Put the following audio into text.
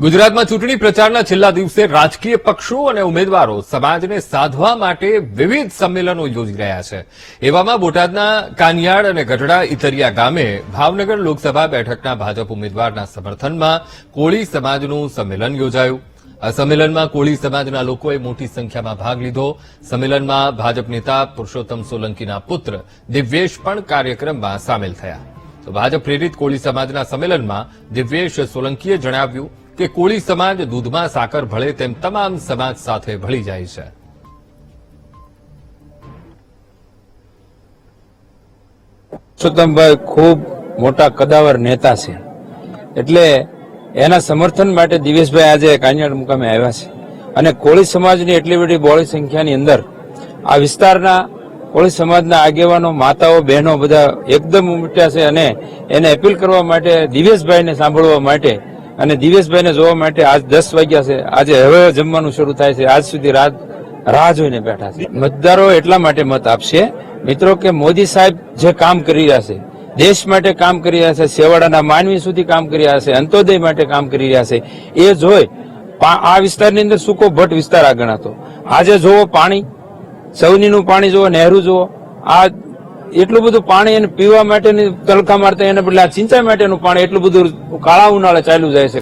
ગુજરાતમાં ચૂંટણી પ્રચારના છેલ્લા દિવસે રાજકીય પક્ષો અને ઉમેદવારો સમાજને સાધવા માટે વિવિધ સંમેલનો યોજી રહ્યા છે. એવામાં બોટાદના કાનિયાડ અને ગઢડા ઇતરિયા ગામે ભાવનગર લોકસભા બેઠકના ભાજપ ઉમેદવારના સમર્થનમાં કોળી સમાજનું સંમેલન યોજાયું. આ સંમેલનમાં કોળી સમાજના લોકોએ મોટી સંખ્યામાં ભાગ લીધો. સંમેલનમાં ભાજપ નેતા પુરુષોત્તમ સોલંકીના પુત્ર દિવ્યેશ પણ કાર્યક્રમમાં સામેલ થયા. તો ભાજપ પ્રેરિત કોળી સમાજના સંમેલનમાં દિવ્યેશ સોલંકીએ જણાવ્યું કે કોળી સમાજ દૂધમાં સાકર ભળે તેમ તમામ સમાજ સાથે ભળી જાય છે. પુરુષોત્તમભાઈ ખૂબ મોટા કદાવર નેતા છે. એટલે એના સમર્થન માટે દિવેશભાઈ આજે કાંજણ મુકામે આવ્યા છે. અને કોળી સમાજની એટલી બધી બોળી સંખ્યાની અંદર આ વિસ્તારના કોળી સમાજના આગેવાનો, માતાઓ, બહેનો બધા એકદમ ઉમટ્યા છે અને એને અપીલ કરવા માટે, દિવેશભાઈને સાંભળવા માટે અને દિવેશભાઈને જોવા માટે આજ દસ વાગ્યા છે. આજે હવે જમવાનું શરૂ થાય છે. આજ સુધી રાત રાહ જોઈને બેઠા છે. મતદારો એટલા માટે મત આપશે. મિત્રો કે મોદી સાહેબ જે કામ કરી રહ્યા છે, દેશ માટે કામ કરી રહ્યા છે સેવાડાના માનવી સુધી કામ કરી રહ્યા છે, અંત્યોદય માટે કામ કરી રહ્યા છે, એ જોઈ આ વિસ્તારની અંદર સૂકો ભટ્ટ વિસ્તાર આ ગણાતો આજે જોવો પાણી સૌનીનું પાણી જુઓ, નહેરુ જુઓ, આ એટલું બધું પાણી એને પીવા માટેની તલખા મારતા એને બદલે આ સિંચાઈ માટેનું પાણી એટલું બધું કાળા ઉનાળે ચાલ્યું જાય છે.